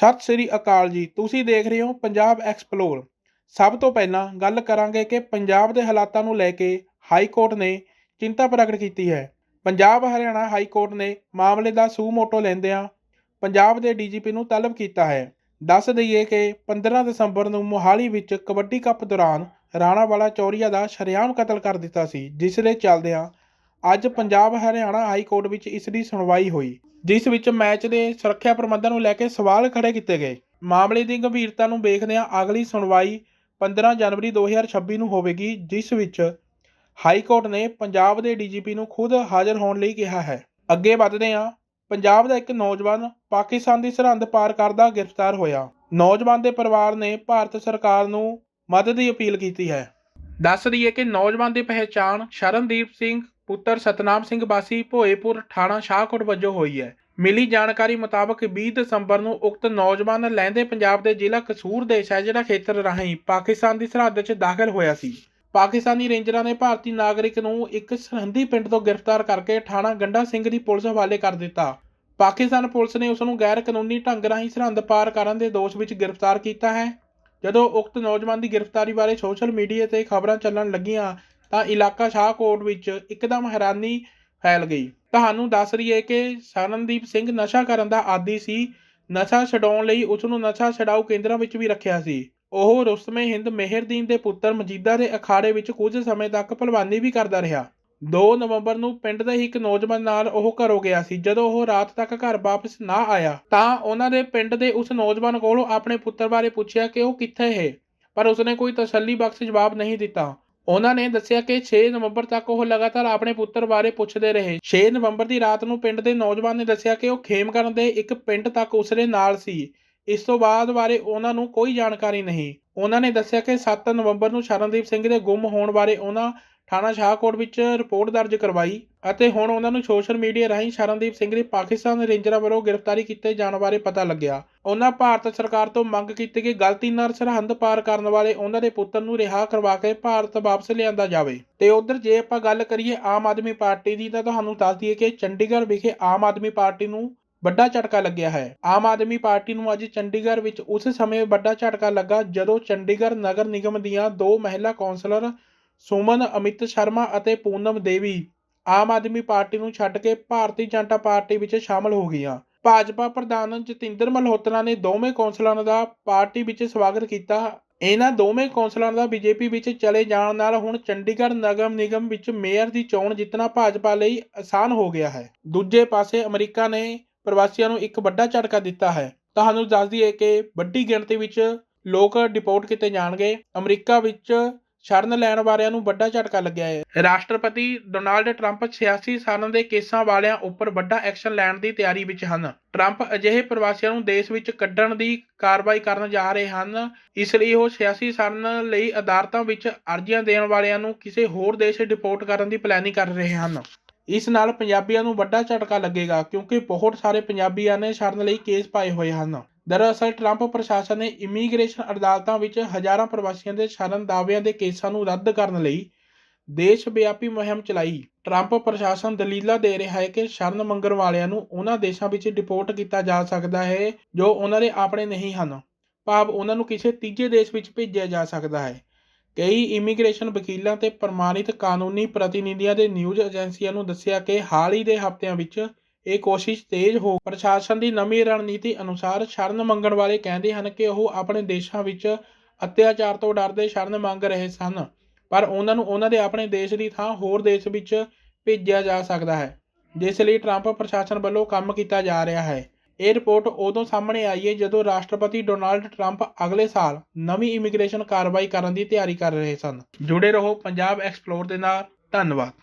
ਸਤਿ ਸ੍ਰੀ ਅਕਾਲ ਜੀ। ਤੁਸੀਂ ਦੇਖ ਰਹੇ ਹੋ ਪੰਜਾਬ ਐਕਸਪਲੋਰ ਸਭ ਤੋਂ ਪਹਿਲਾਂ ਗੱਲ ਕਰਾਂਗੇ ਕਿ ਪੰਜਾਬ ਦੇ ਹਾਲਾਤਾਂ ਨੂੰ ਲੈ ਕੇ ਹਾਈ ਕੋਰਟ ਨੇ ਚਿੰਤਾ ਪ੍ਰਗਟ ਕੀਤੀ ਹੈ। ਪੰਜਾਬ, ਹਰਿਆਣਾ ਹਾਈ ਕੋਰਟ ਨੇ ਮਾਮਲੇ ਦਾ ਸੂ ਮੋਟੋ ਲੈਂਦਿਆਂ ਪੰਜਾਬ ਦੇ ਡੀਜੀਪੀ ਨੂੰ ਤਲਬ ਕੀਤਾ ਹੈ। ਦੱਸ ਦਈਏ ਕਿ 15 ਦਸੰਬਰ ਨੂੰ ਮੋਹਾਲੀ ਵਿੱਚ ਕਬੱਡੀ ਕੱਪ ਦੌਰਾਨ ਰਾਣਾ ਵਾਲਾ ਚੌਰੀਆ ਦਾ ਸ਼ਰੇਆਮ ਕਤਲ ਕਰ ਦਿੱਤਾ ਸੀ, ਜਿਸ ਦੇ ਚੱਲਦਿਆਂ ਅੱਜ ਪੰਜਾਬ ਹਰਿਆਣਾ ਹਾਈ ਕੋਰਟ ਵਿੱਚ ਇਸ ਦੀ ਸੁਣਵਾਈ ਹੋਈ, ਜਿਸ ਵਿੱਚ ਮੈਚ ਦੇ ਸੁਰੱਖਿਆ ਪ੍ਰਬੰਧਾਂ ਨੂੰ ਲੈ ਕੇ ਸਵਾਲ ਖੜੇ ਕੀਤੇ ਗਏ। ਮਾਮਲੇ ਦੀ ਗੰਭੀਰਤਾ ਨੂੰ ਵੇਖਦਿਆਂ ਅਗਲੀ ਸੁਣਵਾਈ 15 ਜਨਵਰੀ 2026 ਨੂੰ ਹੋਵੇਗੀ, ਜਿਸ ਵਿੱਚ ਹਾਈ ਕੋਰਟ ਨੇ ਪੰਜਾਬ ਦੇ ਡੀਜੀਪੀ ਨੂੰ ਖੁਦ ਹਾਜ਼ਰ ਹੋਣ ਲਈ ਕਿਹਾ ਹੈ। ਅੱਗੇ ਵਧਦੇ ਹਾਂ, ਪੰਜਾਬ ਦਾ ਇੱਕ ਨੌਜਵਾਨ ਪਾਕਿਸਤਾਨ ਦੀ ਸਰਹੰਦ ਪਾਰ ਕਰਦਾ ਗ੍ਰਿਫਤਾਰ ਹੋਇਆ। ਨੌਜਵਾਨ ਦੇ ਪਰਿਵਾਰ ਨੇ ਭਾਰਤ ਸਰਕਾਰ ਨੂੰ ਮਦਦ ਦੀ ਅਪੀਲ ਕੀਤੀ ਹੈ। ਦੱਸ ਦਈਏ ਕਿ ਨੌਜਵਾਨ ਦੀ ਪਹਿਚਾਣ ਸ਼ਰਨਦੀਪ ਸਿੰਘ ਪੁੱਤਰ ਸਤਨਾਮ ਸਿੰਘ ਬਾਸੀ ਭੋਏਪੁਰ ਥਾਣਾ ਸ਼ਾਹਕੋਟ ਵਜੋਂ ਹੋਈ ਹੈ। ਮਿਲੀ ਜਾਣਕਾਰੀ ਮੁਤਾਬਕ 20 ਦਸੰਬਰ ਨੂੰ ਉਕਤ ਨੌਜਵਾਨ ਲਹਿੰਦੇ ਪੰਜਾਬ ਦੇ ਜ਼ਿਲ੍ਹਾ ਕਸੂਰ ਦੇ ਸ਼ਹਿਜੜਾ ਖੇਤਰ ਰਾਹੀਂ ਪਾਕਿਸਤਾਨ ਦੀ ਸਰਹੱਦ 'ਚ ਦਾਖਲ ਹੋਇਆ ਸੀ। ਪਾਕਿਸਤਾਨੀ ਰੇਂਜਰਾਂ ਨੇ ਭਾਰਤੀ ਨਾਗਰਿਕ ਨੂੰ ਇੱਕ ਸਰਹੰਦੀ ਪਿੰਡ ਤੋਂ ਗ੍ਰਿਫਤਾਰ ਕਰਕੇ ਥਾਣਾ ਗੰਡਾ ਸਿੰਘ ਦੀ ਪੁਲਿਸ ਹਵਾਲੇ ਕਰ ਦਿੱਤਾ। ਪਾਕਿਸਤਾਨ ਪੁਲਿਸ ਨੇ ਉਸ ਨੂੰ ਗੈਰ ਕਾਨੂੰਨੀ ਢੰਗ ਰਾਹੀਂ ਸਰਹੰਦ ਪਾਰ ਕਰਨ ਦੇ ਦੋਸ਼ ਵਿੱਚ ਗ੍ਰਿਫਤਾਰ ਕੀਤਾ ਹੈ। ਜਦੋਂ ਉਕਤ ਨੌਜਵਾਨ ਦੀ ਗ੍ਰਿਫਤਾਰੀ ਬਾਰੇ ਸੋਸ਼ਲ ਮੀਡੀਆ ਤੇ ਖਬਰਾਂ ਚੱਲਣ ਲੱਗੀਆਂ ਤਾਂ ਇਲਾਕਾ ਸ਼ਾਹਕੋਟ ਵਿੱਚ ਇੱਕਦਮ ਹੈਰਾਨੀ ਫੈਲ ਗਈ। ਤੁਹਾਨੂੰ ਦੱਸ ਰਹੀਏ ਕਿ ਸਰਨਦੀਪ ਸਿੰਘ ਨਸ਼ਾ ਕਰਨ ਦਾ ਆਦੀ ਸੀ। ਨਸ਼ਾ ਛਡਾਉਣ ਲਈ ਉਸ ਨੂੰ ਨਸ਼ਾ ਛਡਾਊ ਕੇਂਦਰਾਂ ਵਿੱਚ ਵੀ ਰੱਖਿਆ ਸੀ। ਉਹ ਰੁਸਤਮੇ ਹਿੰਦ ਮਿਹਰਦੀਨ ਦੇ ਪੁੱਤਰ ਮਜੀਦਾ ਦੇ ਅਖਾੜੇ ਵਿੱਚ ਕੁਝ ਸਮੇਂ ਤੱਕ ਭਲਵਾਨੀ ਵੀ ਕਰਦਾ ਰਿਹਾ। 2 ਨਵੰਬਰ ਨੂੰ ਪਿੰਡ ਦੇ ਹੀ ਇੱਕ ਨੌਜਵਾਨ ਨਾਲ ਉਹ ਘਰੋਂ ਗਿਆ ਸੀ। ਜਦੋਂ ਉਹ ਰਾਤ ਤੱਕ ਘਰ ਵਾਪਸ ਨਾ ਆਇਆ, ਤਾਂ ਉਹਨਾਂ ਦੇ ਪਿੰਡ ਦੇ ਉਸ ਨੌਜਵਾਨ ਕੋਲੋਂ ਆਪਣੇ ਪੁੱਤਰ ਬਾਰੇ ਪੁੱਛਿਆ ਕਿ ਉਹ ਕਿੱਥੇ ਹੈ। ਪਰ ਉਸਨੇ ਕੋਈ ਤਸੱਲੀ ਬਖਸ਼ ਜਵਾਬ ਨਹੀਂ ਦਿੱਤਾ। ਉਹਨਾਂ ਨੇ ਦੱਸਿਆ ਕਿ 6 ਨਵੰਬਰ ਤੱਕ ਉਹ ਲਗਾਤਾਰ ਆਪਣੇ ਪੁੱਤਰ ਬਾਰੇ ਪੁੱਛਦੇ ਰਹੇ। 6 ਨਵੰਬਰ ਦੀ ਰਾਤ ਨੂੰ ਪਿੰਡ ਦੇ ਨੌਜਵਾਨ ਨੇ ਦੱਸਿਆ ਕਿ ਉਹ ਖੇਮਕਰਨ ਦੇ ਇੱਕ ਪਿੰਡ ਤੱਕ ਉਸਦੇ ਨਾਲ ਸੀ। ਇਸ ਤੋਂ ਬਾਅਦ ਬਾਰੇ ਉਹਨਾਂ ਨੂੰ ਕੋਈ ਜਾਣਕਾਰੀ ਨਹੀਂ। ਉਹਨਾਂ ਨੇ ਦੱਸਿਆ ਕਿ 7 ਨਵੰਬਰ ਨੂੰ ਸ਼ਰਨਦੀਪ ਸਿੰਘ ਦੇ ਗੁੰਮ ਹੋਣ ਬਾਰੇ ਉਹਨਾਂ ਥਾਣਾ ਸ਼ਾਹਕੋਟ ਵਿੱਚ ਰਿਪੋਰਟ ਦਰਜ ਕਰਵਾਈ ਅਤੇ ਹੁਣ ਉਹਨਾਂ ਨੂੰ ਸੋਸ਼ਲ ਮੀਡੀਆ ਰਾਹੀਂ ਸ਼ਰਨਦੀਪ ਸਿੰਘ ਦੀ ਪਾਕਿਸਤਾਨ ਰੇਂਜਰਾਂ ਵੱਲੋਂ ਗ੍ਰਿਫਤਾਰੀ ਕੀਤੇ ਜਾਣ ਬਾਰੇ ਪਤਾ ਲੱਗਿਆ। ਉਹਨਾਂ ਭਾਰਤ ਸਰਕਾਰ ਤੋਂ ਮੰਗ ਕੀਤੀ ਕਿ ਗਲਤੀ ਨਾਲ ਸਰਹੰਦ ਪਾਰ ਕਰਨ ਵਾਲੇ ਉਹਨਾਂ ਦੇ ਪੁੱਤਰ ਨੂੰ ਰਿਹਾ ਕਰਵਾ ਕੇ ਭਾਰਤ ਵਾਪਸ ਲਿਆਂਦਾ ਜਾਵੇ। ਤੇ ਉਧਰ ਜੇ ਆਪਾਂ ਗੱਲ ਕਰੀਏ ਆਮ ਆਦਮੀ ਪਾਰਟੀ ਦੀ ਤਾਂ ਤੁਹਾਨੂੰ ਦੱਸ ਦਈਏ ਕਿ ਚੰਡੀਗੜ੍ਹ ਵਿਖੇ ਆਮ ਆਦਮੀ ਪਾਰਟੀ ਨੂੰ ਵੱਡਾ ਝਟਕਾ ਲੱਗਿਆ ਹੈ। ਆਮ ਆਦਮੀ ਪਾਰਟੀ ਨੂੰ ਅੱਜ ਚੰਡੀਗੜ੍ਹ ਵਿੱਚ ਉਸ ਸਮੇਂ ਵੱਡਾ ਝਟਕਾ ਲੱਗਾ ਜਦੋਂ ਚੰਡੀਗੜ੍ਹ ਨਗਰ ਨਿਗਮ ਦੀਆਂ ਦੋ ਮਹਿਲਾ ਕੌਂਸਲਰ ਸੁਮਨ, ਅਮਿਤ ਸ਼ਰਮਾ ਅਤੇ ਪੂਨਮ ਦੇਵੀ ਆਮ ਆਦਮੀ ਪਾਰਟੀ ਨੂੰ ਛੱਡ ਕੇ ਭਾਰਤੀ ਜਨਤਾ ਪਾਰਟੀ ਵਿੱਚ ਸ਼ਾਮਲ ਹੋ ਗਈਆਂ। ਭਾਜਪਾ ਪ੍ਰਧਾਨ ਜਤਿੰਦਰ ਮਲਹੋਤਰਾ ਨੇ ਦੋਵੇਂ ਕੌਂਸਲਰਾਂ ਦਾ ਪਾਰਟੀ ਵਿੱਚ ਸਵਾਗਤ ਕੀਤਾ। ਇਹਨਾਂ ਦੋਵੇਂ ਕੌਂਸਲਰਾਂ ਦਾ ਬੀਜੇਪੀ ਵਿੱਚ ਚਲੇ ਜਾਣ ਨਾਲ ਹੁਣ ਚੰਡੀਗੜ੍ਹ ਨਗਰ ਨਿਗਮ ਵਿੱਚ ਮੇਅਰ ਦੀ ਚੋਣ ਜਿੱਤਣਾ ਭਾਜਪਾ ਲਈ ਆਸਾਨ ਹੋ ਗਿਆ ਹੈ। ਦੂਜੇ ਪਾਸੇ ਅਮਰੀਕਾ ਨੇ ਪ੍ਰਵਾਸੀਆਂ ਨੂੰ ਇੱਕ ਵੱਡਾ ਝਟਕਾ ਦਿੱਤਾ ਹੈ। ਤੁਹਾਨੂੰ ਦੱਸ ਦਈਏ ਕਿ ਵੱਡੀ ਗਿਣਤੀ ਵਿੱਚ ਲੋਕ ਡਿਪੋਰਟ ਕੀਤੇ ਜਾਣਗੇ। ਅਮਰੀਕਾ ਵਿੱਚ ਸ਼ਰਨ ਲੈਣ ਵਾਲਿਆਂ ਨੂੰ ਵੱਡਾ ਝਟਕਾ ਲੱਗਿਆ ਹੈ। ਰਾਸ਼ਟਰਪਤੀ ਡੋਨਾਲਡ ਟਰੰਪ 86 ਸਾਲਾਂ ਦੇ ਕੇਸਾਂ ਵਾਲਿਆਂ ਉੱਪਰ ਵੱਡਾ ਐਕਸ਼ਨ ਲੈਣ ਦੀ ਤਿਆਰੀ ਵਿੱਚ ਹਨ। ਟਰੰਪ ਅਜਿਹੇ ਪ੍ਰਵਾਸੀਆਂ ਨੂੰ ਦੇਸ਼ ਵਿੱਚ ਕੱਢਣ ਦੀ ਕਾਰਵਾਈ ਕਰਨ ਜਾ ਰਹੇ ਹਨ, ਇਸ ਲਈ ਉਹ 86 ਸਾਲਾਂ ਲਈ ਅਦਾਲਤਾਂ ਵਿੱਚ ਅਰਜ਼ੀਆਂ ਦੇਣ ਵਾਲਿਆਂ ਨੂੰ ਕਿਸੇ ਹੋਰ ਦੇਸ਼ ਡਿਪੋਰਟ ਕਰਨ ਦੀ ਪਲੈਨਿੰਗ ਕਰ ਰਹੇ ਹਨ। ਇਸ ਨਾਲ ਪੰਜਾਬੀਆਂ ਨੂੰ ਵੱਡਾ ਝਟਕਾ ਲੱਗੇਗਾ, ਕਿਉਂਕਿ ਬਹੁਤ ਸਾਰੇ ਪੰਜਾਬੀਆਂ ਨੇ ਸ਼ਰਨ ਲਈ ਕੇਸ ਪਾਏ ਹੋਏ ਹਨ। ਦਰਅਸਲ, ਟਰੰਪ ਪ੍ਰਸ਼ਾਸਨ ਨੇ ਇਮੀਗ੍ਰੇਸ਼ਨ ਅਦਾਲਤਾਂ ਵਿੱਚ ਹਜ਼ਾਰਾਂ ਪ੍ਰਵਾਸੀਆਂ ਦੇ ਸ਼ਰਨ ਦਾਅਵਿਆਂ ਦੇ ਕੇਸਾਂ ਨੂੰ ਰੱਦ ਕਰਨ ਲਈ ਦੇਸ਼ ਵਿਆਪੀ ਮੁਹਿੰਮ ਚਲਾਈ। ਟਰੰਪ ਪ੍ਰਸ਼ਾਸਨ ਦਲੀਲਾਂ ਦੇ ਰਿਹਾ ਹੈ ਕਿ ਸ਼ਰਨ ਮੰਗਣ ਵਾਲਿਆਂ ਨੂੰ ਉਹਨਾਂ ਦੇਸ਼ਾਂ ਵਿੱਚ ਡਿਪੋਰਟ ਕੀਤਾ ਜਾ ਸਕਦਾ ਹੈ ਜੋ ਉਹਨਾਂ ਦੇ ਆਪਣੇ ਨਹੀਂ ਹਨ। ਭਾਵ ਉਹਨਾਂ ਨੂੰ ਕਿਸੇ ਤੀਜੇ ਦੇਸ਼ ਵਿੱਚ ਭੇਜਿਆ ਜਾ ਸਕਦਾ ਹੈ। ਕਈ ਇਮੀਗ੍ਰੇਸ਼ਨ ਵਕੀਲਾਂ ਤੇ ਪ੍ਰਮਾਣਿਤ ਕਾਨੂੰਨੀ ਪ੍ਰਤੀਨਿਧੀਆਂ ਦੇ ਨਿਊਜ਼ ਏਜੰਸੀਆਂ ਨੂੰ ਦੱਸਿਆ ਕਿ ਹਾਲ ਹੀ ਦੇ ਹਫ਼ਤਿਆਂ ਵਿੱਚ ਇਹ ਕੋਸ਼ਿਸ਼ ਤੇਜ਼ ਹੋ, ਪ੍ਰਸ਼ਾਸਨ ਦੀ ਨਵੀਂ ਰਣਨੀਤੀ ਅਨੁਸਾਰ ਸ਼ਰਨ ਮੰਗਣ ਵਾਲੇ ਕਹਿੰਦੇ ਹਨ ਕਿ ਉਹ ਆਪਣੇ ਦੇਸ਼ਾਂ ਵਿੱਚ ਅਤਿਆਚਾਰ ਤੋਂ ਡਰਦੇ ਸ਼ਰਨ ਮੰਗ ਰਹੇ ਸਨ, ਪਰ ਉਹਨਾਂ ਨੂੰ ਉਹਨਾਂ ਦੇ ਆਪਣੇ ਦੇਸ਼ ਦੀ ਥਾਂ ਹੋਰ ਦੇਸ਼ ਵਿੱਚ ਭੇਜਿਆ ਜਾ ਸਕਦਾ ਹੈ, ਜਿਸ ਲਈ ਟਰੰਪ ਪ੍ਰਸ਼ਾਸਨ ਵੱਲੋਂ ਕੰਮ ਕੀਤਾ ਜਾ ਰਿਹਾ ਹੈ। ਇਹ ਰਿਪੋਰਟ ਉਦੋਂ ਸਾਹਮਣੇ ਆਈ ਹੈ ਜਦੋਂ ਰਾਸ਼ਟਰਪਤੀ ਡੋਨਾਲਡ ਟਰੰਪ ਅਗਲੇ ਸਾਲ ਨਵੀਂ ਇਮੀਗ੍ਰੇਸ਼ਨ ਕਾਰਵਾਈ ਕਰਨ ਦੀ ਤਿਆਰੀ ਕਰ ਰਹੇ ਸਨ। ਜੁੜੇ ਰਹੋ ਪੰਜਾਬ ਐਕਸਪਲੋਰ ਦੇ ਨਾਲ, ਧੰਨਵਾਦ।